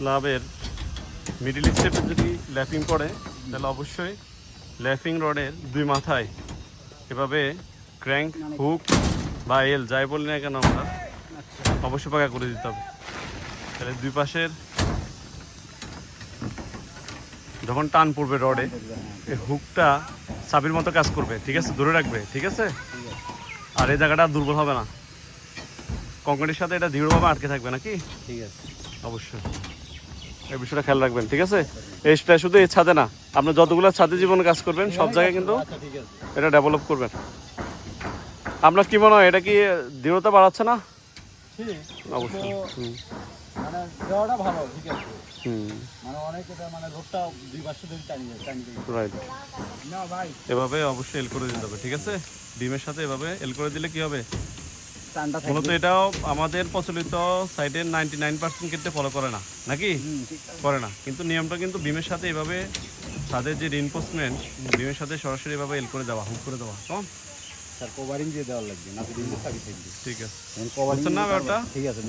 স্ল্যাবের middle স্টেপে যদি lapping পড়ে তাহলে অবশ্যই ল্যাপিং রডের দুই মাথায় এভাবে ক্র্যাঙ্ক হুক বা এল যাই বলি না কেন আমরা অবশ্যই পাকা করে দিতে হবে। তাহলে দুই পাশের যখন টান পড়বে রডে এই হুকটা চাবির মতো কাজ করবে ঠিক আছে? ধরে রাখবে ঠিক আছে? আর এই জায়গাটা দুর্বল হবে না। কংক্রিটের সাথে এটা দৃঢ়ভাবে আটকে থাকবে নাকি? ঠিক আছে। অবশ্যই। এই বিষয়টা খেয়াল রাখবেন ঠিক আছে? এই এইটা শুধু এই ছাদে না আপনি যতগুলো ছাদে জীবনে কাজ করবেন সব জায়গায় কিন্তু আচ্ছা এটা ডেভেলপ করবেন। আপনার কি মনে হয় এটা কি দৃঢ়তা বাড়াচ্ছে না? অবশ্যই মানে দেওয়াটা ভালো ঠিক আছে। হুম। মানে অনেক এটা মানে এভাবে অবশ্যই এল করে দিতে হবে ঠিক আছে? ডিমের সাথে এভাবে এল করে দিলে কি হবে? মূলত এটাও আমাদের প্রচলিত সাইডের নাইনটি নাইন পার্সেন্ট ক্ষেত্রে ফলো করে না নাকি? হুম ঠিক আছে। করে না। কিন্তু নিয়মটা কিন্তু বিমের সাথে এভাবে তাদের যে রিনফোর্সমেন্ট বিমের সাথে সরাসরি এভাবে এল করে দেওয়া হুক করে দেওয়া কম স্যার কভারিং দিয়ে দেওয়া লাগবে না থাকবে। ঠিক আছে। না ব্যাপারটা? ঠিক আছে।